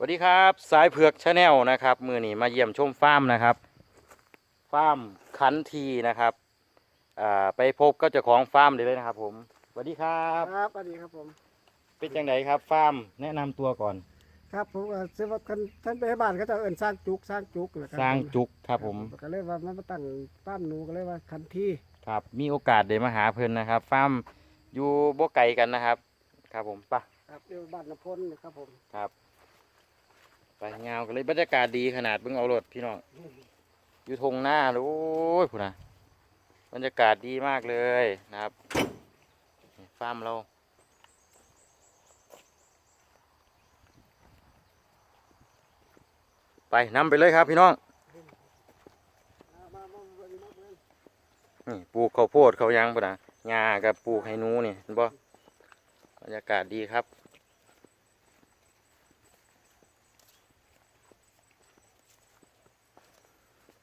สวัสดีครับสายเผือกชาแนลนะครับ มือนี้มาเยี่ยมชมฟาร์มนะครับฟาร์มขันทีนะครับอ่าไปพบก็เจ้าของฟาร์มเลยนะครับ ผมสวัสดีครับครับสวัสดีครับผม เป็นจังไดครับฟาร์มแนะนำตัวก่อน ครับผมก็ซื้อว่าท่านท่านไปให้บ้านเขาจะเอิ้นสร้างจุกสร้างจุกนะคบสร้างจุกครับผมก็เลยว่ามันมาตั้งป้ามหนูก็เลยว่าคันที่ครับมีโอกาสได้มาหาเพิ่นนะครับฟาร์มอยู่บ่ไกลกันนะครับ ครับผมไปะครับเรียกว่าบ้านนพลนะครับผมครับ ไปเงากันเลยบรรยากาศดีขนาดเบิ่งเอารถพี่น้องอยู่ทงหน้าเลยโอ้ยพูนะบรรยากาศดีมากเลยนะครับฟาร์มเราไปนำไปเลยครับพี่น้องนี่ปลูกข้าวโพดเขาวยังปะนะหญ้ากับปลูกให้นูนี่เห็นบ่บรรยากาศดีครับ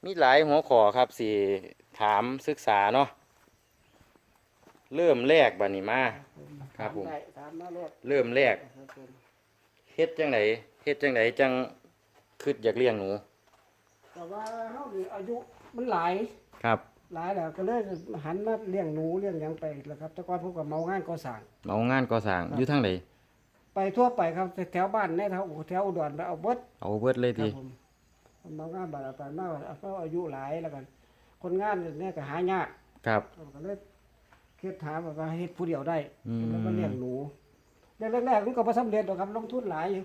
มีหลายหัวข้อครับสิถามศึกษาเนาะเริ่มแรกบัดนี้มาครับผมถาได้ถามมาโลดเริ่มแรกครับผมเฮ็ดจังไดเฮ็ดจังไดจังคิดอยากเลี้ยงหนู แต่ว่าเฮานี่อายุมันหลายครับหลายแล้วก็เลยหันมาเลี้ยงหนูเลี้ยงหยังไปแล้วครับแต่ก่อนผมก็เมางานก่อสร้างเอางานก่อสร้างอยู่ทางใดไปทั่วไปครับแถวบ้านในแถวแถวอุดรไปเอาเบิดเอาเบิดเลยครัติบผม ผมเมางานบาดไปมาเขาอายุหลายแล้วกัน คนงานเนี่ยก็หายากครับผมก็เลยคิดถามว่าเฮ็ดผู้เดียวได้อืมแล้วก็เลี้ยงหนูแรกๆมันก็บ่สำเร็จหรอกครับลงทุนหลายอยู่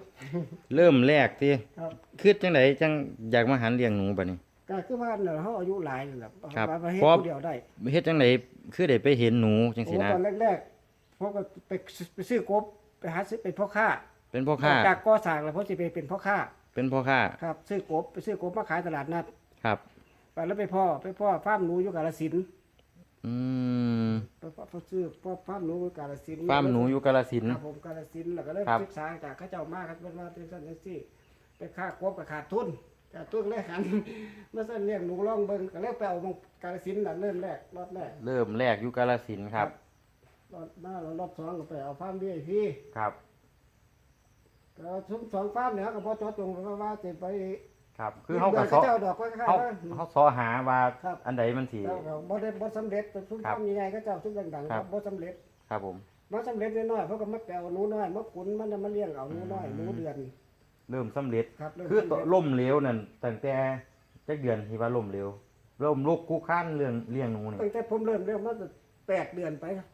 เริ่มแรกติครับคิดจังไดจังอยากมาหันเลี้ยงหนูบัดนี้ก็คือว่าเนี่ยเขาอายุหลายนี่แหละครับว่าเฮ็ดเพราะผู้เดียวได้เฮ็ดจังไดคือได้ไปเห็นหนูจังโอ้ซี่นะตอนแรกๆผมก็ไปไปซื้อกบไปหาซื้อเป็นพ่อค้าเป็นพ่อค้าจากก่อสร้างแล้วผมสิไปเป็นพ่อค้า เป็นพ่อค้าครับซื้อกบไปซื้อกบมาขายตลาดนัดครับ ไปแล้วไปพ่อไปพ่อฟาร์มหนูอยู่กาฬสินธุ์อืมไปพ่อพ่อซื้อพ่อฟาร์มหนูอยู่กาฬสินธุ์ฟาร์มหนูอยู่กาฬสินคธุ์รับผมกาฬสินธุ์แล้วก็ได้ครับ ศึกษาจากเขาเจ้ามาครับเป็นว่าเป็นสั่นจังซี่ไปค่ากบก็ขาดทุนขาดทุนเลยหันมาสั่นเลี้ยงหนูลองเบิ่งก็เลยไปเอามงกาฬสินธุ์น่ะเริ่มแรกรอบแรก เริ่มแรกอยู่กาฬสินธุ์ครับ รอบหน้าแล้วรอบสองก็ไปเอาฟาร์ม VIP ครับ ก็ชุมสองฟาร์มเนี่ยก็บ่เจอตรงเพราะว่าจะไปครับ คือเฮาก็เขาเสาะเจ้าดอกก็คล้ายเฮาๆว่าเฮาเสอหาว่าครับอันใดมันสิ เจ้าก็บ่ได้บ่สำเร็จแต่ชุมครัฟาบร์มใหญ่ๆก็เจ้าชุมดังๆคครัรับ บบ่สำเร็จครับผมมาสำเร็จน้อยๆเพราะก็มาแปลหนูน้อยมาขุนมันน่ะมาเลี้ยงเอาหนูน้อยหนูเดือนเริ่มสำเร็จ ครับเริ่มคือสำเร็จ ล่มเหลวนั่นตั้งแต่จักเดือนที่ว่าล่มเหลวล่มลุกคู่ค้านเรื่องเลี้ยงหนูนี่ตั้งแต่ผมเริ่มเริ่มมาแปดเดือนไปครับ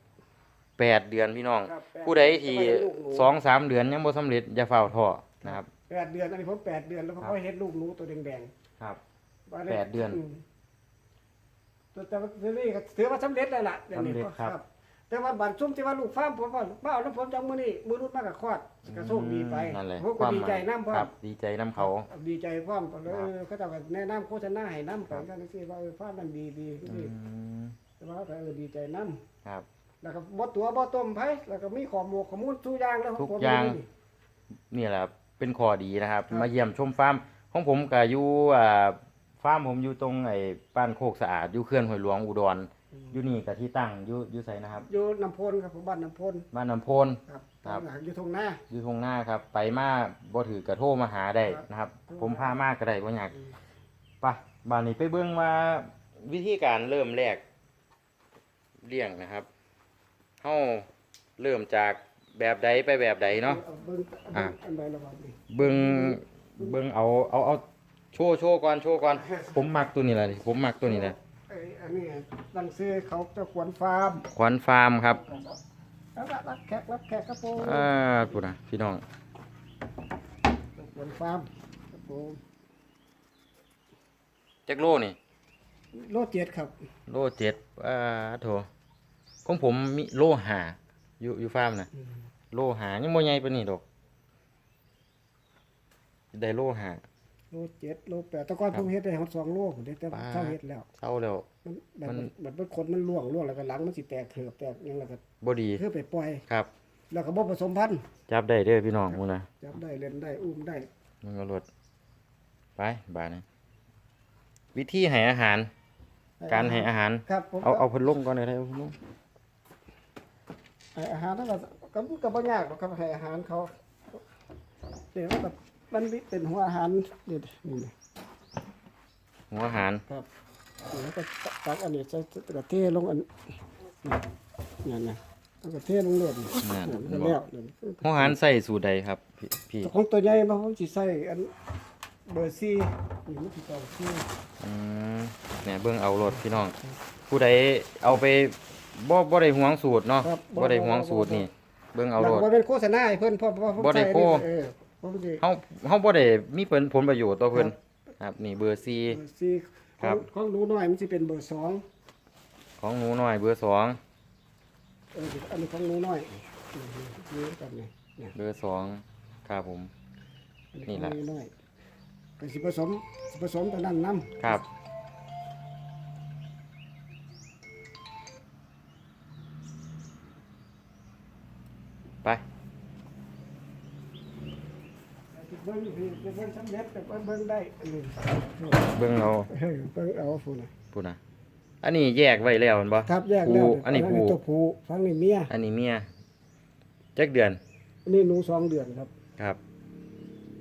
แปดเดือนพี่น้อง ครับแปผู้ใดที่จะไปเห็นลูกหนูสองสามเดือนยังบ่สำเร็จอย่าเฝ้าท้อนะครับ แปดเดือนอันนี้ผมแปดเดือนแล้วผมครับ ก็เห็นลูกหนูตัวแดงครับ ๆว่าแปดเดือนมแต่แต่ว่าทีนี้ก็ถือว่าสำเร็จแล้วล่ะดี๋ยวนี้สำเร็จครับ แต่ว่าบัตรซุ่มที่ว่าลูกฟาร์มผมว่าบ้าเอาแล้วผมจังมื้อนี้มื้อรุ่นมากกับคลอดก็โชคดีไปนั่นแหละผมก็ดีใจนำพร้อครัมบดีใจน้ำเขา ดีใจพร้อมก็เลยครับ เออเขาเจ้าก็แนะนำโฆษณาให้นำไปกันจังซี่ว่าเออฟาร์มมันดีดีอืดีมแต่ว่าก็เออดีใจนำครับ แล้วก็บ่ตัวบ่ต้มไผแล้วก็มีข้อมูลข้อมูลทุกอย่างแล้วทุกผมอย่างนี่นี่แหละครับเป็นข้อดีนะครับครับ มาเยี่ยมชมฟาร์มของผมก็อยู่อ่าฟาร์มผมอยู่ตรงไอ้บ้านโคกสะอาดอยู่เขื่อนห้วยหลวงอุดรอยู่นี่กับที่ตั้งอยู่อยู่ไสนะครับอยู่น้ำพลครับผมบ้านน้ำพลบ้านน้ำโพนครับครับ อยู่ตรงหน้า อยู่ตรงหน้าครับ ไปมาบ่ถือกระโทรมาหาได้ครับนะครับโทรผมพามาก็ได้บ่อยากอืมไปะบ้านนี้ไปเบิ่งว่าวิธีการเริ่มแรกเลี้ยงนะครับ เฮาเริ่มจากแบบใดไปแบบใดเนาะอเบิ่งอะ อันใดละบาดนี้เบิ่งเบิ่งเอาเอาเอาโชว์โชว์ก่อนโชว์ก่อนผมมักตัวนี้แหละนี่ผมมักตัวนี้แหละเอ้ยอันนี้ตั้งซื้อเขาเจะขวนฟาร์มขวัญฟาร์มครับรับรับรับแขกรับแขกครับผมอ่าพูดนะพี่น้องเจ้าขวนฟาร์มครับผมจักโลนี่ โลเจ็ดครับโลเจ็ดอ่าโถ ของผมมีโลหาอยู่อยู่ฟาร์มนะโลหายังบ่ใหญ่ปานนี้ดอกได้โลหา โลเจ็ดโลแปดแต่ก่อนครับผมเฮ็ดได้ฮอดสองโลผมได้แต่ปาดเท่าเฮ็ดแล้วเศร้าแล้ว มันแบบมันแบบมันขนมันล่วงล่วงแล้วก็หลังมันสิแตกเถือบแตกหยังแล้วก็บ่ดีคือไปปล่อย ครับ แล้วก็บ่ผสมพันธุ์จับได้เด้อพี่น้องมึงนะจับได้เล่นได้อุ้มได้มึงก็รถไปบาดนี้วิธีให้อาหาร การให้อาหาร ครับผมเอาก็เอาเพิ่นลงก่อนเลยได้เอาเพิ่นลง ให้อาหารนั่นก็ก็ก็บ่ยากหรอกครับให้อาหารเขาเดี๋ยวมันก็มันมันมีเป็นหัวอาหารนี่นี่นี่ หัวอาหารครับแล้วก็ตักอันนี้ใส่กระเทลงอันนี่นี่เอากระเทลงเลยนี่นั่นนี่แล้วนี่หัวอาหารใส่สูตรใดครับพี่พี่ของตัวใหญ่มาผมสิใส่อันเบอร์ซี่นี่มันสิต้องซี่อืมเนี่ยเบิ่งเอารถพี่น้อง ผู้ใดเอาไป บ่บ่ได้ห่วงสูตรเนาะบ่ได้ห่วงสูตรนี่ เบิ่งเอารถบ่เป็นโฆษณาให้เพิ่นเพราะว่าผมบ่ได้ใส่โฆนี่เออผมสิเฮาเฮาบ่ได้มีผลผลประโยชน์ต่อเพิ่นครับ นี่เบอร์เบอร์ซี่ขครัองบ ของหนูน้อยมันสิเป็นเบอร์สอง4ของหนูน้อยเบอร์สองเอออันนี้ของหนูน้อยนี่กันนี่เนี่ยเบอร์สองครับผม อันี่นี่แหละน้อยก็สิผสมสิผสมตัวนั้นนํครับ ไปเบิ่งสิเบิ่งสำเร็จแต่ว่าเบิ่งได้อันนี้เบิ่งเอาเออเบิ่งเอาพุ่นน่ะพูดนะอันนี้แยกไว้แล้วแม่นบ่ครับแยกแล้วผู้อันนี้ผู้ตัวผู้ฟังนี่เมียอันนี้เมียจักเดือนอันนี้หนูสองเดือนครับครับ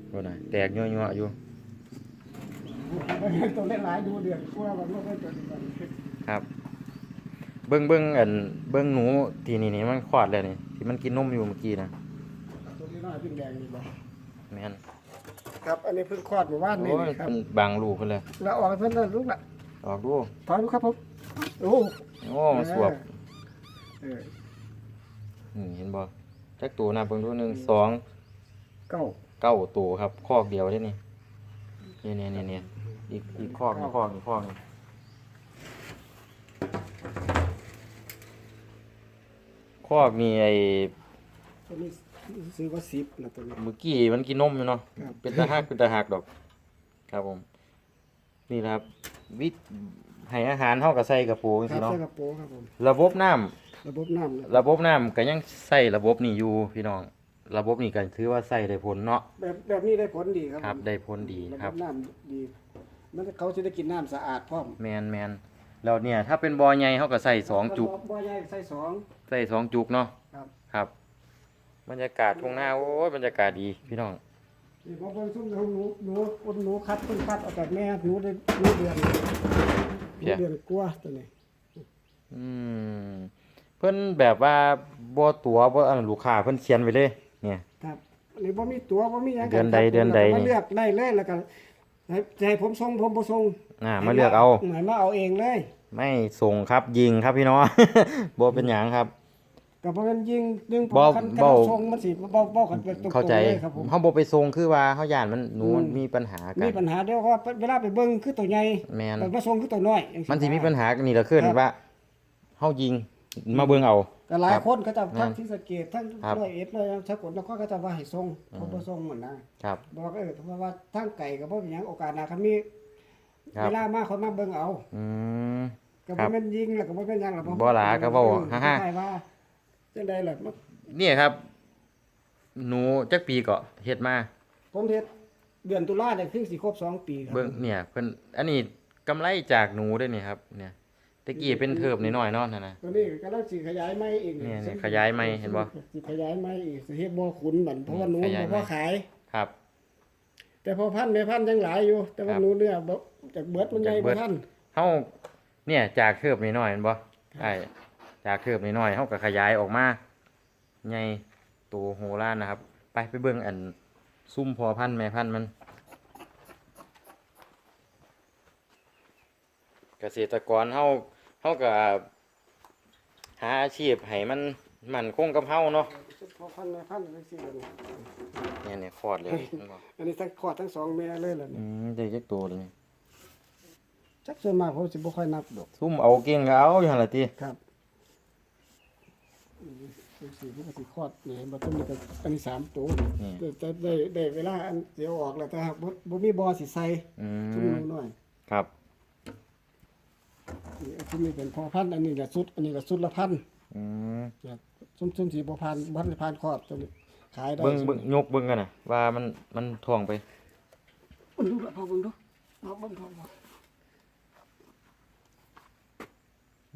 พูดนะแตกยั่วๆอยู่ตัวเล็กหลายดูเดือนกว่ามันบ่เป็นตัวนี้ก่อนครับ เบิ่งเบิ่งอันเบิ่งหนูทีนี่นี่มันคลอดแล้วนี่ที่มันกินนมอยู่เมื่อกี้นะตัวนี้น้อยเพิ่งแดงนี่บ่แม่นครับอันนี้เพิ่งคลอดเมื่อวานนี่โอ้ยครับมันบางลูกเพิ่นเลยแล้วออกให้เพิ่นนั่นลูกละออกดูถอยดูครับผมโอ้โอ้มันสวบเออนี่เห็นบ่จักตัวนะเบิ่งดูหนึ่งสองเก้าเก้าตัวครับคอกเดียวเด้นี่นี่นี่นี่นี่อีกอีกคอกหนึงคอกอีกคอกหนึง คอกนี่ไอ้ตัวนี้ซื้อว่าสิบนะตัวนี้ เมื่อกี้มันกินนมอยู่เนาะครับ เป็นตาหักเป็นตาหักดอก ครับผม นี่นะครับ วิธให้อาหารเท่ากับใส่กระปูจครัริบงๆเนาะใส่กระโปรงครับผม ระบบน้ำ ระบบน้ำนะระบบน้ำก็ยังใส่ระบบนี่อยู่พี่น้อง ระบบนี่ก็ถือว่าใส่ได้ผลเนาะแบบแบบนี้ได้ผลดีครับครับผมได้ผลดีระคบรับบน้ำดี มันเขาจะได้กินน้ำสะอาดพร้อม แมนแมน แล้วเนี่ย ถ้าเป็นบ่อใหญ่เขาก็ใส่สองจุกบ่อใหญ่ใส่สอง ใส่สองจุกเนาะครับ ครับ บรรยากาศทุ่งนาโอ้ยบรรยากาศดีพี่น้อง นี่พอเพิ่นซุ่มหนูหนูคนหนูคัดเพิ่นคัดออกจากแม่หนูได้หนูเดือนหนูเดือนกว่าตัวนี้อืมเพิ่นแบบว่าบ่ตัวบ่อันลูกค้าเพิ่นเขียนไว้เลย เนี่ย ครับอันนี้บ่มีตั๋วบ่มีหยังกัเดือนใดครับเดือนใดแล้วก็นี่มาเลือกได้เลยแล้วก็ให้จะให้ผมส่งผมบ่ส่ง อ่ามาเลือกเอาหมายมาเอาเองเลยไม่ส่งครับยิงครับพี่น้องบ่เป็นหยังครับ ก็บ่แม่นยิงดึงผมบ่คันบ่คันส่งมันสิบ่บ่กันเป็นตรงๆเข้าใจเลยครับผมเฮาบ่ไปส่งคือว่าเฮาย่านมันหนูอืมมันมีปัญหากัมีน ปัญหาเดียวว่าเวลาไปเบิ่งคือตัวใหญ่แม่นแต่มาส่งคือตัวน้อยจังซี้มันสิมีปัญหากันนี่ละขึ้นครับว่าเฮายิงมาเบิ่งเอา ก็หลายครับคนก็จะแม่ทั้งนที่สะเกตทั้งครับร้อยเอ็ดเลยสกลนครก็จะว่าให้ส่งเขาบ่ส่งเหมือนนะครับ บอกเออเพราะว่าทางไก่ก็บ่มีหยังโอกาสหน้าคันมี ครับ เวลามาเขามาเบิ่งเอาอืม ก็ครับ่บแม่นยิงแล้วก็บ่แม่นหยังหรอกบ่หลาก็เว้าเออฮ่าๆคล้ยๆว่าจังได๋ล่ะมันเนี่ยครับ หนูจักปีก็เฮ็ดมา ผมเฮ็ดเดือนตุลาเนี่ยคือสิครบสองปีครับ เบิ่งเนี่ยเพิ่นอันนี้กำไรจากหนูเด้อนี่ครับ เนี่ยตะกี้เป็นเทิบน้อยๆเนาะนั่นน่ะ ตัวนี้ก็เราสิขยายใหม่อีกเนี่ยเนี่ยขยายใหม่เห็นบ่สิขยายใหม่อีกสิเฮ็ดบ่ขุนบัดเพราะว่าหนูขยายบ่ใหม่พอขาย ครับ แต่พอพันธุ์แม่พันธุ์ยังหลายอยู่ แต่ว่าครับหนูเนื้อบ่จากเบิดมันใหญ่จากเบิบ่ดทันเฮาเนี่ยจากเทิบน้อยๆเห็นบ่ใช่จากเทิบน้อยๆเฮาก็ขยายออกมาใหญ่โตโหฬารนะครับ ไปไปเบิ่งอันซุ่มพอพันธุ์แม่พันธุ์มัน เกษตรกรเฮาเฮาก็หาอาชีพให้มัน มั่นคงกับเฮาเนาะพอพันธุ์แม่พันธุ์จังซี่เลยเนี่ยเนี่ยคลอดเลยเห็นบ่อันนี้ทั้งคลอดทั้งสองแม่เลยล่ะอืนี่มได้จักตัวเลยนี่จักส่วนมากผมสิบ่ค่อยนับดอกซุ่มเอาเก่งก็เอาอยู่หั่นล่ะติครับอืมจังซี่มันก็สิคลอดนี่เห็นบ่ต้นนี้ก็อันนี้สามตัวนี่แต่แต่ได้ได้เวลาอันเดี๋ยวออกแล้วแต่หากบ่บ่มีบ่อสิใส่อืทุ่มมหนูน้อยครับนี่ทุ่มนี้เป็นพอพันธุ์อันนี้ละสุดอันนี้ละสุดละพัน อืซุ่มซุ่มสีบ่ผ่านบ่ได้นคอดตัวนี้ขายได้เบิ่งเบิ่งยกเบิ่งกันน่ะ ว่ามันมันท่วงไปมันดูละพอเบิ่งดูเอาเบิ่งทองบ่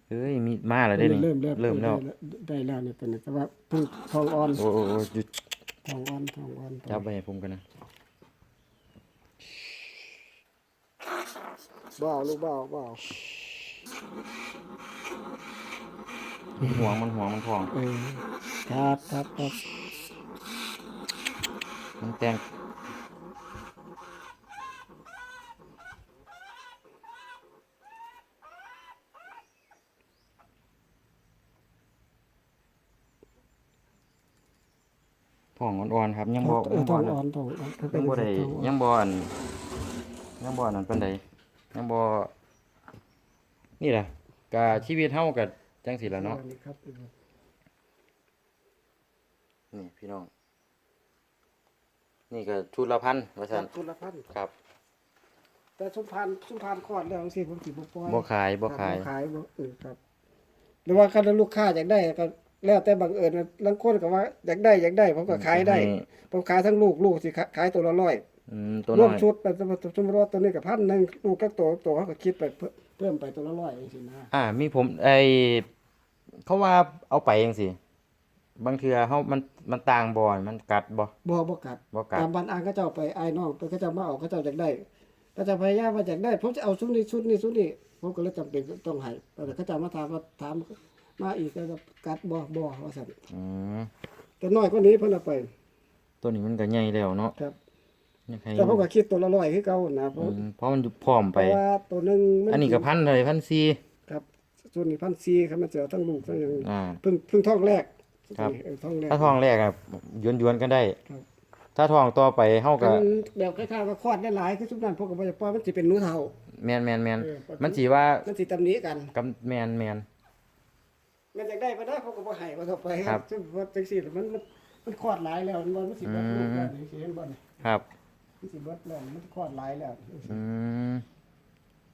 เอ้ยมีมาแล้วได้นี่เริ่มเริ่มเริ่มแล้วได้แล้วเนี่ยตัวนี้แต่ว่าพิ่งทองอ่อนโอ้โหทองอ่อนทองอ่อนจับไปให้ผมกันนะบ่าวลูกบ่าวบ่าว มันห่วงมันห่วงมันห่วงเออครับครับครับมันแต่งท้องอ่อนๆครับ ยังบ่เออยังท้บ่องอันอ่อนท้องอ่อนยังบ่ได้ท้องอ่อนยังบ่อันยังบ่อันนั้นปานใดยังบ่นี่แหละกะชีวิตเฮาก็ จังซี่ล่ะเนาะนี่ครับนี่พี่น้อง นี่ก็ชุดละพันว่าครัซั่บนทุนละพันครับ แต่สุพรรณสุพรรณคลอดแล้วสิผมสิบ่ปล่อยบ่ขายบ่ขายครับขายบ่เออครับหรือว่าคันลูกค้าอยากได้ก็แล้วแต่บังเอิญบางคนก็ว่าอยากได้อยากได้ ผมก็ขายได้ให้ผมขายทั้งลูกลูกสิขายตัวละร้อย อืมตัวรน้วอมยชุดไปสมมติสมมติว่าตัวนี้กับพันหนึ่งลูกก็ตัวตัวเขาก็คิดไปเพิ่มเพิ่มไปตัวละร้อยสินะอ่า มีผมไอเขาว่าเอาไปจังซี่บางเทื่อเฮามันมันต่างบ่อนมันกัดบ่ บ่บ่กัดบ่กัด ตามบ้านอ่างเขาเจ้าไปไอ้ายน้องไปเขาเจ้ามาเอาเขาเจ้าอยากได้เขาเจะพยายามมาอยากได้ผมจะเอาชุดนี้ชุดนี้ชุดนี้ผมก็เลยจำเป็นต้องให้แต่เขาเจ้ามาถามว่าถามมาอีกก็กัดบ่บ่ว่าซั่นอืมแต่น้อยกว่านี้เพิ่นเอาไป ตัวนี้มันก็ใหญ่แล้วเนาะครับ ยังไงแต่ผมก็คิดตัวละร้อยคือเก่านะเพอืราะมเพราะมันอยู่พร้อมเพไป ราะว่าตัวหนึงมัอันนี้ก็พันเลยพันสี่ ครับส่วนนี้พันซีครับมันจะเอาทั้งลูกทั้งหยังอ่า เพิ่งเพิ่งท้องแรกครับ เออท้องแรก ถ้าทองแรกอะยวนๆกันได้ ครับ ถ้าทองต่อไปเฮาก็มันแบบคล้ายๆว่าคลอดได้หลายคือทุกนั้นพวกก็บ่จะปล่อยมันสิเป็นหนูเฒ่า แม่นแม่นแม่นเออ มันสิว่ามันสิตำหนิกัน กับแม่นแม่น มันอยากได้บ่ได้เขาก็บ่ให้ว่าต่อไปครับซึ่งว่าจังซี่มันมันมันคลอดหลายแล้วมันบ่มันสิเบิดลูกแล้วนี่สิเห็นบ่นี่ครับ มันสิเบิดแล้วมันคลอดหลายแล้วอืม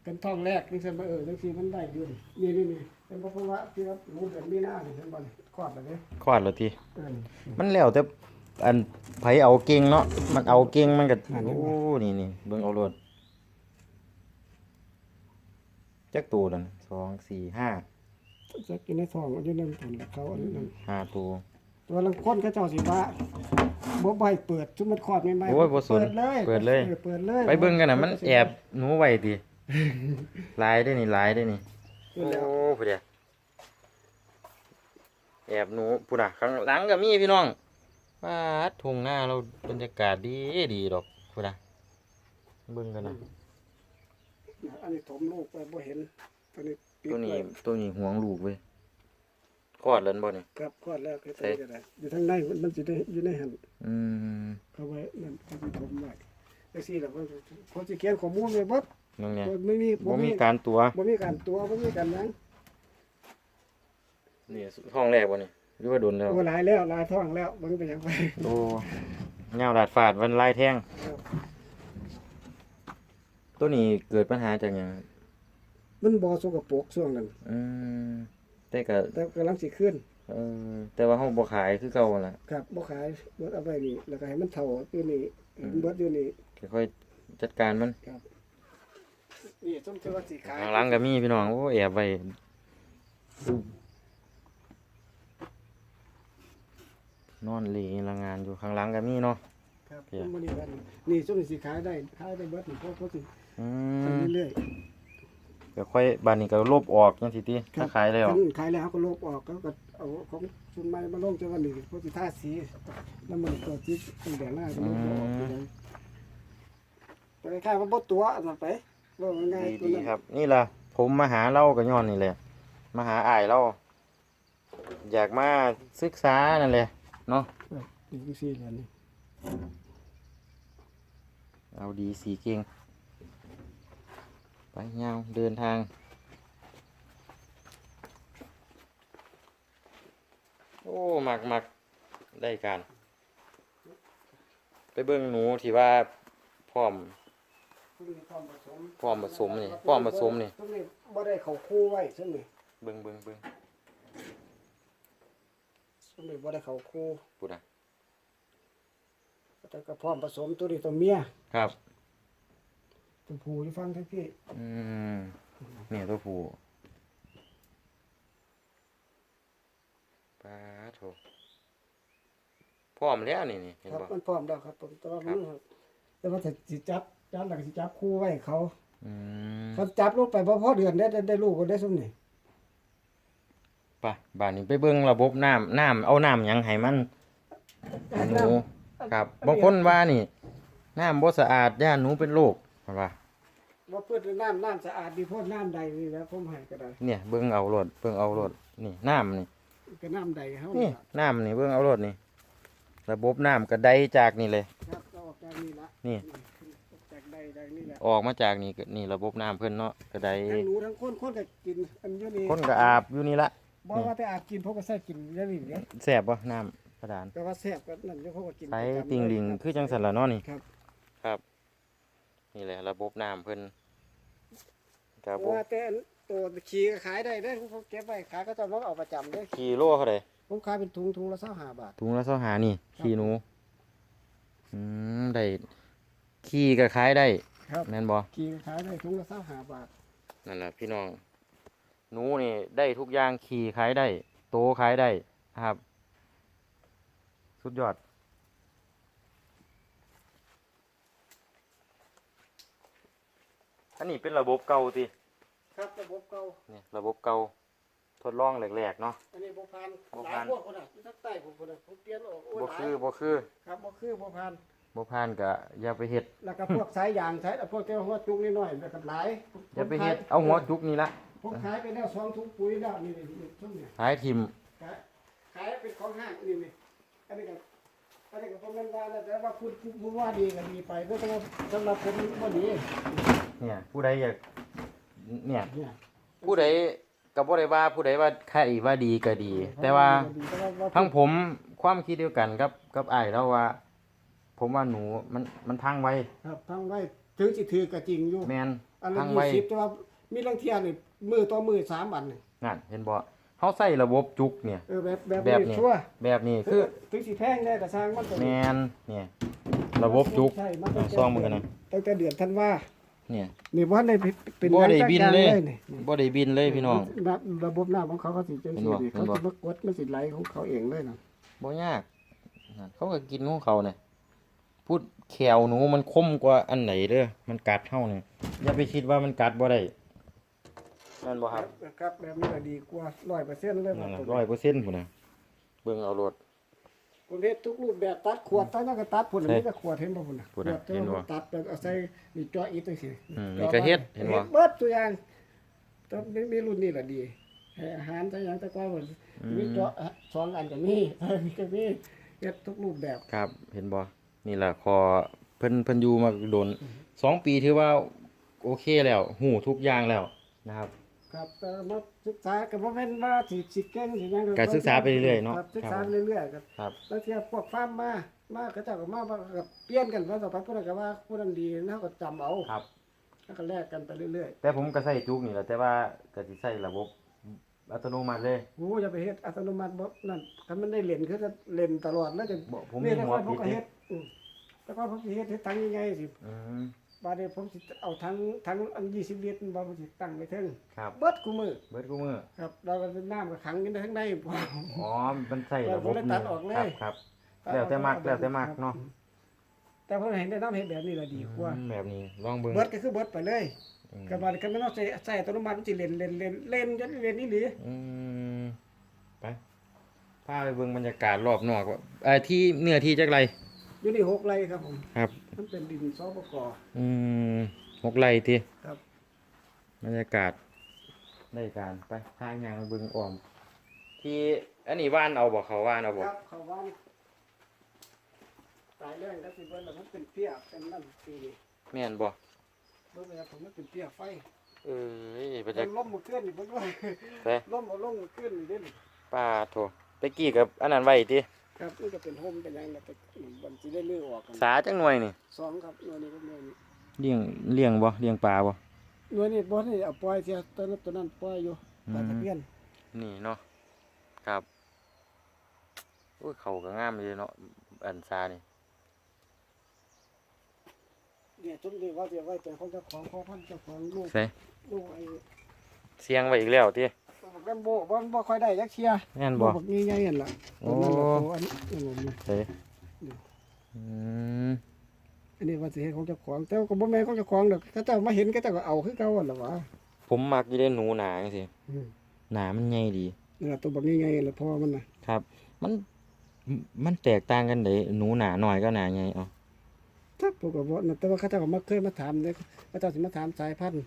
เป็นท้องแรกนี่ซั่นบ่เออจังซี่มันได้อยู่นี่นี่นี่เป็นเพราะว่าที่ว่าหนูเดือนมีนานี่เห็นบ่นี่คลอดแล้วเด้คลอดแล้วทีเออนี่มันแล้วแต่อันไผเอาเก่งเนาะมันเอาเก่งมันก็อันนี้โอ้นี่นี่เบิ่งเอาโลดจักตัวนั่นสองสี่ห้าจะกินในท้องอยู่นั่นผลเขาอันนั้นห้าตัว ตัวลังคนเขาเจ้าสิว่า บ่ใบเปิดชุดมันคลอดใหม่ๆโอ้ยบ่สนเปิดเลยเปิดเลยออเปิดเลยไปเบิ่งกันน่ะมันแอบหนูไว้ติหลายได้นี่หลายได้นี่เปิโอ้ดแล้วพุ่นเด้แอบหนูพุ่นน่ะข้างหลังก็มีพี่น้องปาดทุ่งนาเราบรรยากาศดีดีดอกพุ่นน่ะเบิ่งกันน่ะ อันนี้ถมลูกไปบ่เห็นตัวนี้ปิดตัวนี้ไว้ตัวนี้ห่วงลูกเว้ย คลอดแล้วบ่นี่ ครับคลอดแล้วคือใส่ตัวนี้ก็ได้อยู่ทางในมันมันสิได้อยู่ในหันอืมเอาไว้นั่นเขาสิถมไว้จังซี่ล่ะเพิ่นเขาสิเขียนข้อมูลไว้เบิดนั่นไงบ่ไม่มีบ่มีการตัวบ่มีการตัวบ่มีการหยังนี่ห้องแรกบ่นี่หรือว่าโดนแล้ว โอ้หลายแล้วหลายท้องแล้วเบิ่งไปหยังไปโอ้เงาดาดฟาดวันลายแท่งครับตัวนี้เกิดปัญหาจากหยังมันบ่สกปรกช่วงนั้นอืม แต่ก็แต่กำลังสิขึ้นเออแต่ว่าเฮาบ่ขายคือเก่าล่ะ ครับบ่ขายเบิดเอาไว้นี่แล้วก็ให้มันเท่าอยู่นี่อืม เบิดอยู่นี่ค่อยๆจัดการมันนี่สมที่ว่าสิขายข้างหลังก็มีพี่น้องโอ้แอบไว้นอนหลีละงานอยู่ข้างหลังก็มีเนาะ ครับเพียมันบ่นี่กันนี่สมที่สิขายได้ขายได้เบิดนี่เพราะเขาสิอืไปมเรื่อย ก็ค่อยบานนี้ก็ลบออกจังซี่ติๆครัถ้าบขายแล้วคันขายแล้วเขาก็ลบออกเขาก็เอาของชุนไม้มาลงจังว่านี่เขาสิทาสีแล้วมันก็จิตเป็นแดงหน้าก็ลบออกไปเลยแต่คล้ายๆว่าบ่ตัวอันนั้นไปว่าง่ายๆตัวดีนั้นๆครับ นี่ล่ะผมมาหาเล่าก็ย้อนนี่แหละมาหาอ้ายเราอยากมาศึกษานั่นแหละเนาะนี่คือสีแล้วนี่เอาดีสีเก่ง ไปยาวเดินทาง โอ้มักมักได้การ ไปเบิ่งหนูที่ว่าพร้อมพร้อมผสมนี่พร้อมผสมนี่ตรงนี้บ่ได้เข้าคู่ไว้ซั่นนี่เบิ่งเบิ่งเบิ่งตรงนี้บ่ได้เข้าคู่พูดนะแต่ก็พร้อมผสมตัวนี้ตัวเมียครับ ตัวผู้อยู่ฟังทั้งพี่อืมเนี่ยตัวผู้ปลาโถพร้อมแล้วนี่นี่เห็นครับ บ่มันพร้อมแล้วครับ ผมแต่ว่าครัมับนแต่ว่าถ้าสิจับจับแล้วก็สิจับคู่ไว้เขาออืมคนจับลูกไปบ่พอเดือนได้ได้ได้ลูกก็ได้ซุ่มนี่ไปบ้านนี้ไปเบิ่งระบบน้ำน้ำเอาน้ำหยังให้มันหนูครับบางคนว่านี่น้ำบ่สะอาดย่านหนูเป็นโรค เห็นปะว่าเพื่อนน้ำน้ำสะอาดดีโพดน้ำใดนี่แหล้วผมให้ก็ได้เนี่ยเบิ่งเอารถเบิ่งเอารถนี่น้ำนี่ก็น้ำใดเฮานี่นี่ล่ะน้ำนี่เบิ่งเอารถนี่ ระบบน้ำก็ได้จากนี่เลยครับก็ออกจากนี่ละนี่ออกจากใดใดนี่แหละออกมาจากนี่ก็นี่ระบบน้ำเพิ่นเนาะก็ได้ทั้งหนูทั้งคนคนก็กินอันอยู่นี่คนก็อาบอยู่นี่ละบ่ว่าแต่อาบกินพวกก็ใส่กินได้นี่เนี่ยแซ่บบ่น้ำกระดานแต่ว่าแซ่บก็นั่นอยู่พวกก็กินใส่ประจำติ่งลิงเลยคือจังสันละเนาะนี่ครับครับ นี่แหละระบบน้ำเพิ่นคเพรับผราะมว่าแต่อันตัวขี่ก็ขายได้เด้อผมเก็บไว้ขายก็จะมาเอาประจำเด้อขี่โลเท่าไดผมขายเป็นถุงถุงละ25บาท ถุงละเท่าหานี่ ขี่หนูอืมได้ขี่ก็ขายได้ครับ แม่นบ่ ขี่ก็ขายได้ถุงละ25บาท นั่นแหละพี่น้องหนูนี่ได้ทุกอย่างขี่ขายได้ โตขายได้นะครับ สุดยอด อันนี้เป็นระบบเก่าสิครับระบบเก่านี่ระบบเก่าทดลองแรกๆเนาะ อันนี้บ่ผ่านบ่หลาผ่ายนพวกคนน่ะอยู่ทางใต้ผมคนน่ะผมเปลี่ยนออกโอ้ยบ่หลายคือบ่คือครับบ่คือบ่ผ่าน บ่ผ่านก็อย่าไปเฮ็ดแล้วก็พวกสายยางสายพวกเจ้าหัวจุกนิดหน่อยแล้วก็หลายอย่าไปเฮ็ดเอาหัวจุกนี่ละผมขายไปแล้วสองถุงปุ๋ยแล้วนี่นี่นี่ทุ่งเนี่ยหายทิมขายขายเป็นของห้างนี่นี่อันนี้ก็อันนี้ก็ผมเป็นว่าแล้วแต่ว่าพูดพูดว่าดีก็ดีไปแต่ว่าสำหรับผมบ่ดี เนี่ย ผู้ใดอยากเนี่ย เนี่ยผู้ใดก็บ่ได้ว่าผู้ใดว่าใครว่าดีก็ดี แต่ว่าแต่ว่าว่าทั้งผมความคิดเดียวกันกับกับอ้ายแล้วว่า ผมว่าหนูมันมันพังไวครับทั้งไว้ถึงสิถือก็จริงอยู่แมนอันละพังยี่ไวสิบแต่ว่ามีลังเทียนี่มือต่อมือสามอันนี่นั่นเห็นบ่เฮาใส่ระบบจุกเนี่ย เออแบบแบบแบบนี้นี้ชั่วแบบนี้คือ ถึงสิแพงได้ก็สร้างมันก็แมนเนี่ย ระบบจุกใช่มันตั้งแต่ซองมือกันนะตั้งแต่เดือนธันวา เนี่ยนี่บ่ได้เป็นบ่ได้งาบินจักเลยอย่างนี่บ่ได้บินเลยพี่น้องระระบบน้ำของเขาเขาสิจังเห็นซี่บ่ดิเห็เขานบ่สิมากดมันสิไหลของเขาเองเลยนะบ่ยากนั่นเขาก็กินของเขาเนี่ยพูดแขวหนูมันคมกว่าอันไหนเด้อมันกัดเฮาเนี่ยอย่าไปคิดว่ามันกัดบ่ได้นั่นบ่ครับครับแบบนี้ก็ดีกว่า100%เลยนั่นคน่ะรับร้อยเปอร์เซ็นต์พุ่นน่ะเบิ่งเอารถ ผมเฮ็ดทุกรูปแบบตัดขวดตัดหยังก็ตัดพุ่นน่ะเฮ้ยมีแต่ขวดเห็นบ่พุ่นน่ะพุ่นน่ะขวดแต่เห็นบ่ว่าตัดแล้วเอาใส่นี่เจาะอีกจังซี่อืมนี่ก็เฮ็ดเห็นบ่เบิดตัวอย่างต้องมีมีรุ่นนี้ล่ะดีให้อาหารใส่หยังแต่ก่อนพุ่นมีเจาะสองอันก็มีมีก็มีเฮ็ดทุกรูปแบบครับเห็นบ่นี่แหละคอเพิ่นเพิ่นอยู่มาโดนสองปีถือว่าโอเคแล้วหูทุกอย่างแล้วนะครับ ครับแต่มาศึกษาก็บ่แม่นว่าสิสิเก่งสิหยังก็ศึกษาไปเรื่อยๆเนาะครับศึกครับษาไปเรื่อยๆครับ ครับ แล้วเทียพวกฟาร์มมามาเขาเจ้าก็มาว่าก็เปลี่ยนกันว่าต่อไปผู้ใดก็ว่าผู้นั้นดีนะก็จำเอาครับ แล้วก็แลกกันไปเรื่อยแต่ผมก็ใส่จุกนี่แหละแต่ว่าก็สิใส่ระบบอัตโนมัติเลยๆโอ้อย่าไปเฮ็ดอัตโนมัติบ่นั่นคันมันได้เล่นคือจะเล่นตลอดแล้วจะบ่ผมนี่มีแต่หัวก่อนผมปิดก็เด้เฮ็ดอืมแต่ก่อนผมสิเฮ็ดเฮ็ดทั้งยังไงสิ อืม บาดนี้ผมสิเอาทั้งทั้งอัน20ลิตรบ่ผมสิตั้งไว้เทิงครับ เบิดกูมือเบิดกูมือครับเราก็น้ำก็ขังอยู่ในข้างในอ๋อ มันใส่ระบบเราบ่ได้ตัดออกเลย ครับครับ แล้วแต่มักแล้วแต่มักเนาะ แต่ผมเห็นได้น้ำเฮ็ดแบบนี้ละดีกว่าอืมแบบนี้ ลองเบิ่งเบิดก็คือเบิดไปเลยอืมกับบาดกันไม่ต้องใส่ใส่อัตโนมัติมันสิเล่นเล่นเล่นเล่นจนเล่นนี่หรืออืมไปพาไปเบิ่งบรรยากาศรอบนอกว่าเอ่อที่เนื้อที่จักไรอยู่นี่หกไร่ครับผม ครับ มันเป็นดินซอปกออืมหกไร่ทีครับบรรยากาศได้การไปทางยางเบึงอ่อม ที่อันนี้ว่านเอาบอกเขาว่านเอาบอคกรับเขาว่าตายแรงก็สิเบิดแล้วมันเป็นเปี้ยเป็นนั่นปีนี้แม่นบอกเบิ่งไปครับผมมันเป็นเปี้ยไฟเอ้ยบรรมัยานล้มมือขึ้นนี่เบิ่งว่าไป ล้มเอาลงมือขึ้นนี่เด้นี่ป้าโถไปกี้กับอันนั้นไว้ที ครับนี่ก็เป็นโฮมเป็นหยังแล้วแต่มันสิได้ลื้อออกกันสาจังหน่วยนี่สองครับหน่วยนี้ก็หน่วยนี้เลี้ยงเลี้ยงบ่เลี้ยงปลาบ่หน่วยนี้บ่ได้เอาปล่อยเสียตัวนั้นตัวนั้นปล่อยอยู่ปลาตะเพียนนี่เนาะครับอุ้ยเขาก็งามเลยเนาะอันซานี่เนี่ยจุ่มดีว่าสิไว้แต่ของเจ้าของพ่อพันธุ์เจ้าของลูกใส่ลูกไอ้เสียงไว้อีกแล้วที แกมโบบ่บ่ค่อยได้จักเชียแม่นบ่บักใหญ่ๆนั่นล่ะโอ้ตัวนั้นล่ะตัวอันนี้อันนี้ใส่อืมอันนี้ว่าสิเฮ็ดของเจ้าของแต่ว่าก็บ่แม่นของเจ้าของดอกเขาเจ้ามาเห็นเขาเจ้าก็เอาคือเก่าหั่นล่ะวะผมมักอยู่ได้หนูหนาจังซี่อืมหนามันใหญ่ดีนี่ล่ะตัวบักใหญ่ๆล่ะพ่อมันน่ะครับ มันมันแตกต่างกันเด้หนูหนาหน่อยก็หนาใหญ่เอ๋อ ถ้าปกตินะแต่ว่าเขาเจ้าก็มาเคยมาถามเด้เขาเจ้าสิมาถามสายพันธุ์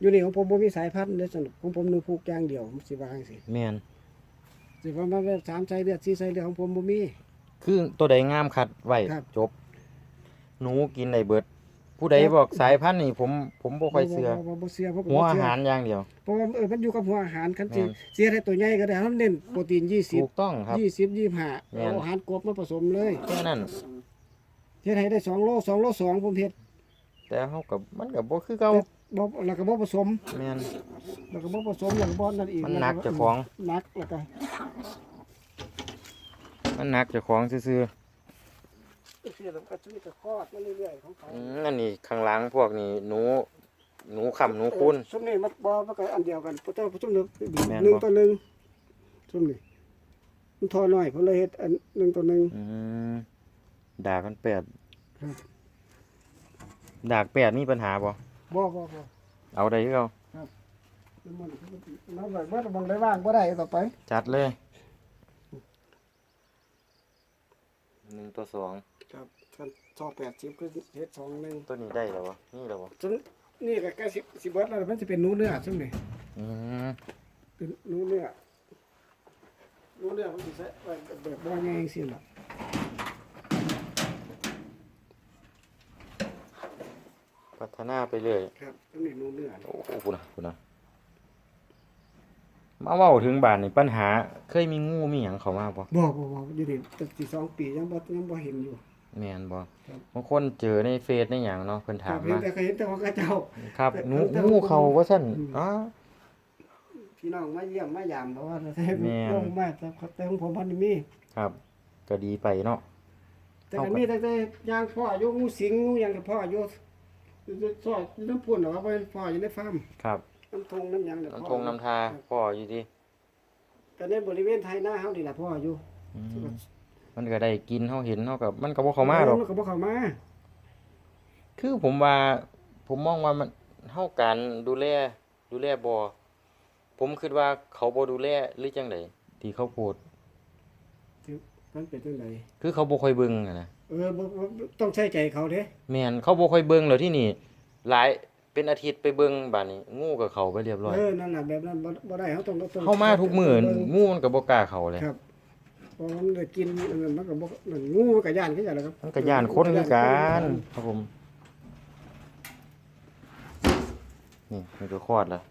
อยู่นี่ของผมบ่มีสายพันธุ์เด้อสนุกของผมหนูผูกอย่างเดียวผมสิว่าจังซี่แม่นสิว่ามาแบบสามสายเลือดสี่สายเลือดของผมบ่มี คือตัวใดงามคัดไว้ครับ จบ หนูกินได้เบิด ผู้ใดบอกสายพันธุ์นี่ผมผมบ่ค่อยเชื่อบ่บ่บ่เชื่อผมก็หัวบ่อาเชื่อหารอย่างเดียว เพราะว่าเออมันอยู่กับหัวอาหารคันสิแม่น เสียให้ตัวใหญ่ก็ได้เราเน้นโปรตีนถูก20ต้องครับ 20 25แม่นเอาอาหารกบมาผสมเลย แค่นั้น เฮ็ดให้ได้2โล2โล2ผมเฮ็ดแต่เฮากับมันก็บ่คือเก่าบ่แล้วก็บ่ผสมแม่นแล้วก็บ่ผสมแล้วก็บ่นั่นอีกมันหนักเจ้าของหนักแล้วก็มันหนักเจ้าของซื่อเสียแล้วก็ชีวิตก็คลอดมาเรื่อยๆของเขาๆอืมอันนี้ข้างหลังพวกนี้หนูหนูค่ำหนูคุณซุมนี้มันบ่มันก็อันเดียวกันแต่ว่าซุมนึงแม่นบ่หนึ่งต่อหนึ่งซุมนี้มันทอน้อยผมเลยเฮ็ดอันหนึ่งต่อหนึ่งอืม ดากมันแปดครับดากแปดมีปัญหาบ่บ่บ่บ่เอาได้คือเก่ามันมันแบบว่าบางได้ว่างบ่ได้ต่อไป จัดเลยหนึ่งตัวสองครับกันสองแปดสิบคือเฮ็ดสองหนึ่งตัวนี้ได้แล้ววะนี่แล้ววะจนนี่ก็ใกล้สิบสิบเบิดแล้วมันจะเป็นหนูเนื้อซึ่งนี่อืมเป็นหนูเนื้อหนูเนื้อมันสิใช้ไว้แบบบ่ง่ายจังซี่ล่ะ พัฒนาไปเรื่อยครับตรงนี้หนูเนื้อโอ้โหคุณนะคุณนะมาเว้าถึงบ้านนี่ปัญหา เคยมีงูมีหยังเข้ามาบ่บ่บ่บ่อยู่นี่ตั้งสิสองปียังบ่ยังบ่เห็นอยู่ แม่นบ่ครับ บางคนเจอในเฟซในหยังเนาะเพิ่นครัถาบมเห็นมาแต่เคยเห็นแต่ของข้าเจ้า ครับแต่งูแต่งูเขาว่าซั่นอืม อ๋อ พี่น้องมาเยี่ยมมายามเพราะว่าแต่แม่น ลงมาแต่แต่ของผมพันนี่มี ครับ ก็ดีไปเนาะ แต่ก็มีแต่แต่ยางพ่ออยู่งูสิงงูหยังกับพ่ออยู่ ซอยน้ำพุ่นหรอว่าเป็นพ่ออยู่ในฟาร์มครับน้ำทงน้ำหยังเด้อน้ำพ่อทงน้ำทาพ่ออยู่ดีแต่ในบริเวณไทยหน้าเฮานี่ล่ะพ่ออยู่อืมมันก็ได้กินเฮาเห็นเฮากับมันก็บ่เข้ามาดอกมันก็บ่เข้ามาคือผมว่าผมมองว่ามันเฮาการดูแลดูแลบ่ผมคิดว่าเขาบ่ดูแลหรือจังไดที่เขาโพดมันเป็นจังไดคือเขาบ่ค่อยเบิ่งอะนะ เออบ่บ่ต้องใช้ใจเขาเด้แม่นเขาบ่ค่อยเบิ่งแล้วที่นี่ หลายเป็นอาทิตย์ไปเบิ่งบัดนี้ งูก็เข้าไปเรียบร้อยเออนั่นน่ะแบบนั้นบ่บ่ได้เฮาต้องต้องเข้ามาทุกมื้องูมันก็บ่กล้าเข้าเลยครับเพราะมันได้กินอันนั้นมันก็บ่นั่นงูมันก็ย่านคือกันแหละครับมันก็ย่านคนคือกันครับผมนี่มันก็คลอดแล้ว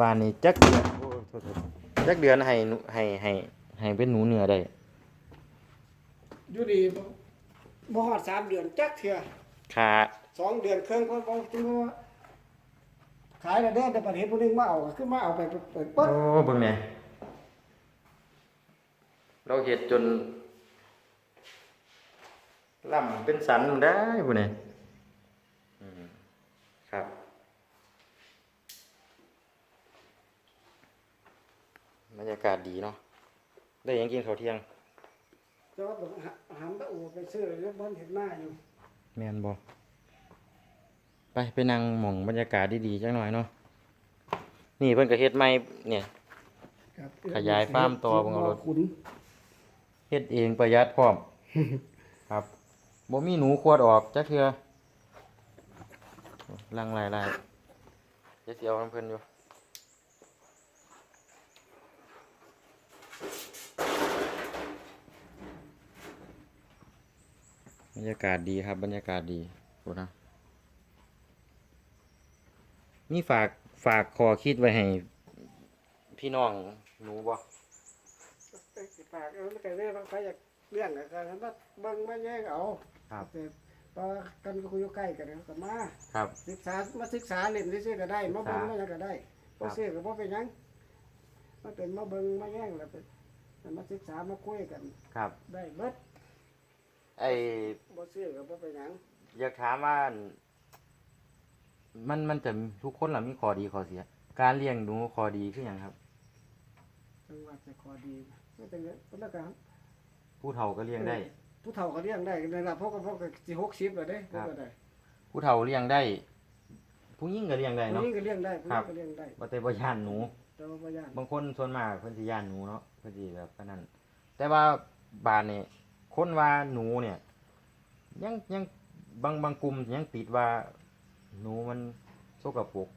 บ้านนี้จักเดือนโอ้โทษๆจักเดือนให้หนูให้ให้ ให้เป็นหนูเนื้อได้อยู่นี่บ่บ่ฮอดสามเดือนจักเทื่อขาสองเดือนครึ่งเพราะว่าจึงว่าขายแล้วเด้อแต่ประเทศผู้หนึงมาเอาก็คือมาเอาไปเปิดปั๊บโอ้เบิ่งแหน่เราเฮ็ดจนล่ำเป็นสันได้พุ่นนี่อืมครับ บรรยากาศดีเนาะ ได้หยังกินข้าวเที่ยง แต่ว่าแบบอาหารตะอูไปซื้อแล้วบ่เห็นหน้าอยู่แม่นบ่ไปไปนั่งหม่องบรรยากาศดีๆจักหน่อยเนาะนี่เพิ่นก็เฮ็ดใหม่เนี่ย ครับขยายฟาร์มต่อบ่เอารถ ขุนเฮ็ดเองประหยัดพร้อม ครับบ่มีหนูขวดออกจักเทื่อลังหลายๆเดี๋ยวสิเอาน้ำเพิ่นอยู่ รรยากาศดีครับ บรรยากาศดีโหนะมีฝากฝากขอคิดไว้ให้ พี่น้องหนูบ่สิฝากเอาแล้วก็เรื่องใครอยากเรื่องก็กันว่าเบิ่งมาแย่งเอาครับแต่พอกันก็อยู่ใกล้กันก็มาครับ ศึกษามาศึกษาเล่นซื่อๆก็ได้มาเบิ่งมาหยังก็ได้ครับ่บซื้อก็บ่เป็นหยังมันเป็นมาเบิ่งมาแย่งแล้วเป็นแต่มาศึกษามาคุยกันครับ ได้เบิด ไอ้บ่ซื้อก็บ่เป็นหยังอยากถามว่า มันมันจะทุกคนล่ะมีข้อดีข้อเสีย การเลี้ยงหนูข้อดีคือหยังครับ จังหวัดจะขอดีก็เป็นแล้วก็ผู้เฒ่าก็เลี้ยงได้ ผู้เฒ่าเขาเลี้ยงได้ในระดับพวกก็พวกก็สิ60แล้วเด้พวกก็ได้ผู้เฒ่าเลี้ยงได้ ผู้หญิงก็เลี้ยงได้ผู้เนาะหญิงก็เลี้ยงได้ผู้หครัญิบงก็เลี้ยงได้บ่แต่บ่ย่านหนู แต่ว่าบ่ย่านบางคนส่วนมากเพิ่นสิย่านหนูเนาะเพิ่นสิแบบปานนั้นแต่ว่าบ้านนี่ คนว่าหนูเนี่ย ยังยังบางบางกลุ่มยังติดว่าหนูมันสกปรก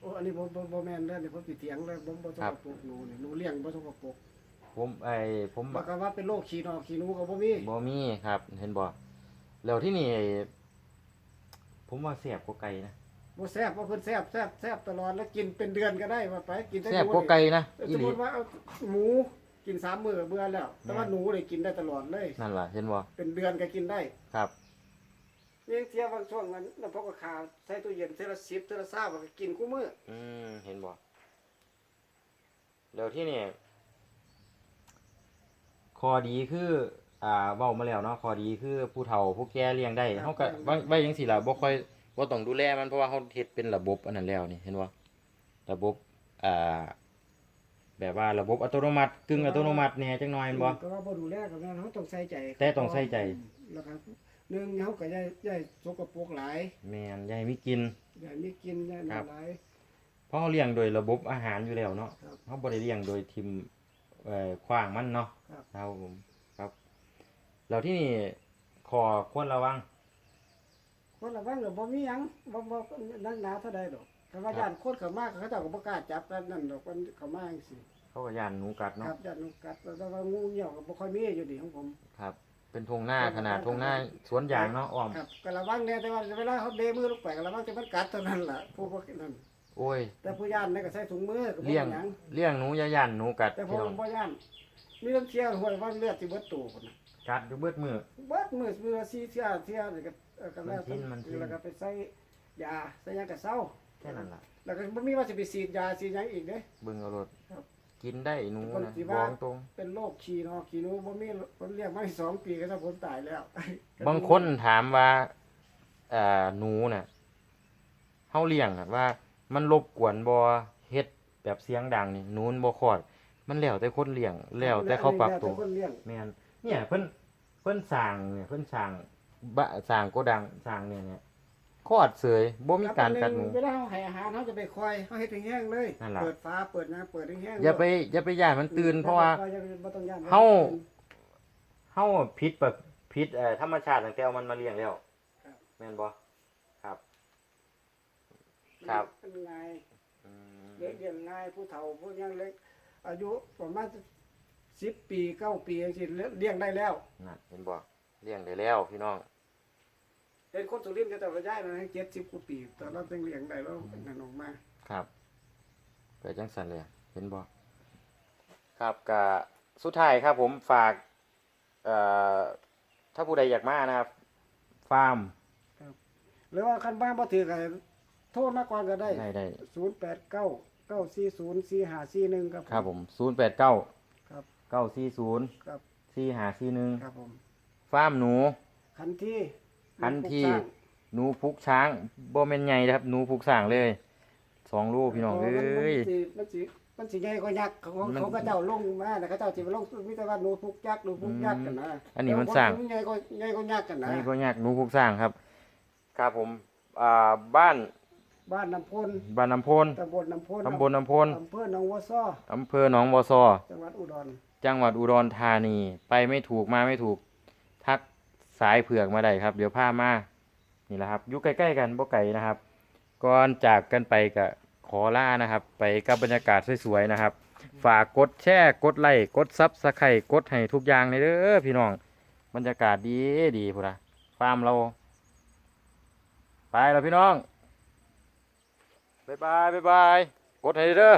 โอ้อันนี้บ่บ่บ่แม่นเด้อนี่ผมสิเถียงเลยบ่บ่สครักบ ปรกหนูนี่หนูเลี้ยงบ่สกปรกผมไอ้ผมบ่ก็ว่าเป็นโรคขี้นอกขี้หนูก็บ่มีบ่มีครับ เห็นบ่แล้วที่นี่ผมว่าแซ่บกว่าไก่นะบ่แซ่บบ่เพิ่นแซ่บแซ่บแซ่บตลอดแล้วกินเป็นเดือนก็ได้ว่าไปกินได้แซ่บกว่าไก่นะเอออีสมหลีมุติว่าเอาหมู กินสามมื้อก็เบื่อแล้ว แต่ว่าแม่นหนูนี่กินได้ตลอดเลย นั่นล่ะเห็นบ่เป็นเดือนก็กินได้ครับยังเทียบบางช่วงนั้นน้ำพกกับข้าวใส่ตู้เย็นเทอละ10เทอละ20ก็กินคู่มื้ออืมเห็นบ่แล้วที่นี่ข้อดีคือ อ่าเว้ามาแล้วเนาะข้อดีคือผู้เฒ่าผู้แก่เลี้ยงได้เฮาก็ไว้ไว้จังซี่ล่ะบ่ค่อยบ่ต้องดูแลมันเพราะว่าเฮาเฮ็ดเป็นระบบอันนั้นแล้วนี่เห็นบ่ระบบ อ่า แบบว่าระบบอัตโนมัติกึ่งอัตโนมัติแหน่จังหน่อยแม่นบ่ ก็ว่าบ่ดูแลก็แม่นเฮาต้องใส่ใจแต่ต้องใส่ใจ แล้วก็หนึ่งเฮาก็อย่าอย่าสกปรกหลายแม่นอย่าให้มีกินอย่ามีกินอย่าครับ หลาย เพราะเราเลี้ยงโดยระบบอาหารอยู่แล้วเนาะครับเขาบริเลี้ยงโดยทิมเอ่อขว้างมันเนาะครับ ครับผมครับเราที่นี่ขอควรระวัง คนละวันก็บ่มีหยังบ่บ่นักหนาเท่าใดดอก แต่ว่าครับย่านคนเข้ามาเขาเจ้าก็บ่กล้าจับกันนั่นดอกมันเข้ามาจังซี่เขาก็ย่านหนูกัดคเนาะรับย่านนกกัดแต่ว่างูเหี่ยวก็บ่ค่อยมีอยู่ดีของผม ครับ เป็นทงหน้าขนาดทงหน้าสวนยางเนาะอ้อม ครับก็ระวังแน่แต่ว่าเวลาเขาเดมือลงไปก็ระวังจะมันกัดเท่านั้นล่ะผู้บ่นั่นโอ้ย แต่ผู้ย่านนี่ก็ใส่ถุงมือก็บ่เลี้ยงมีหยังเลี้ยงหนูอย่าย่านหนูกัดแต่ผพี่มน้องบ่ย่านมีเรื่องเที่ยวห้วยว่าเลือดสิเบิดตูพุ่นน่ะกัดอยู่เบิดมือ เบิดมื้อมื้อละ4เที่ยวเที่ยวนี่ก็เอ่อก็แล้วมันทิ้นมันทิ้น แล้วก็ไปใส่ยาใส่หยังก็เศร้าแค่นั้นล่ะแล้วก็บ่มีว่าสิไปฉีดยาฉีดหยังอีกเด้ เบิ่งเอารถครับกินได้หนูคนนะสิบว่า องตรง เป็นโรคขี้นอกขี้หนูบ่มีผมเลี้ยงมาได้สองปีก็ถ้าผมตายแล้วบางคนถามว่าเอ่อหนูน่ะเฮาเลี้ยงอะว่า มันรบกวนบ่เฮ็ดแบบเสียงดังนี่หนูมันบ่คลอด มันแล้วแต่คนเลี้ยงแล้วแต่เขาปรับตัว แล้วแคนเลี้ยงแม่นเนี่ยเพิ่นเพิ่นสร้างเนี่ยเพิ่นสร้างบะสร้างโกดังสร้างเนี่ยเนี่ย คลอดเสยบ่มีการกัดหนูเวลาเฮาให้อาหารเฮาจะไปคอยเฮาเฮ็ดแห้งๆเลยนั่นล่ะเปิดฟ้าเปิดน้ำเปิดแห้งๆอย่าไปอย่าไปย่านมันตื่นเพราะว่าอย่ไปบ่ต้องย่านเฮาเฮาผิดแบบผิดเอ่อธรรมชาติตั้งแต่เอามันมาเลี้ยงแล้วครับแม่นบ่ครับ ครับมันง่ายอืมเลี้ยงเลี้ยงง่ายผู้เฒ่าผู้ยังเล็ก อายุประมาณ10ปี9ปีจังซี่เลี้ยงได้แล้วนั่นเห็นบ่เลี้ยงได้แล้วพี่น้อง เห็นคนสุรินทร์ก็จะไปย้ายมาให้70กว่าปีตอนเราเป็นเลี้ยงได้แล้วนั่นออกมาครับไปจังสันเลยเห็นบ่ครับกะสุดท้ายครับผมฝากเอ่อถ้าผู้ใดอยากมานะครับ ฟาร์มหรือว่าคันบ้านบ่ถือก็โทรมาก่อนก็ได้ได้ได้089 940 4541ครับครับผมศูนย์แปดเก้าครับเก้าสี่ศูนย์ครับสี่หาสี่หนึ่งครับผมฟาร์มหนูคันที่ คันที่หนูพุกช้างบ่แม่นใหญ่นะครับหนูพุกสร้างเลยสองลูกพี่น้องเอ้ย มันสิมันสิมันสิใหญ่กว่ายักษ์ของมันเขาก็เจ้าลงมาแต่เขาเจ้าสิมาลงมีแต่ว่าหนูพุกยักษ์หนูพุกยักษ์กันนะอันนี้มันสร้างแต่ว่ใหญ่กว่าใหญ่กว่ายักษ์กันนะนี่ก็ยากหนูพุกสร้างครับ ครับผมอ่าบ้านบ้านน้ำพลบ้านน้ำพลตำบลน้ำพลตำบลน้ำพลอำเภอหนองวัวซ้ออำเภอหนองบัวซอจังหวัดอุดร จังหวัดอุดรธานี ไปไม่ถูกมาไม่ถูกทัก สายเผือกมาได้ครับ เดี๋ยวพามานี่แหละครับอยู่ใกล้ๆกันบ่ไกลนะครับ ก่อนจากกันไปก็ขอล่านะครับ ไปกับบรรยากาศสวยๆนะครับ ฝากกดแชร์กดไลค์กดซับสไครต์กดให้ทุกอย่างเลยเด้อพี่น้อง บรรยากาศดีดีพุ่นนะฟาร์มเรา ไปแล้วพี่น้องบ๊ายบายบ๊ายบายกดให้เด้อ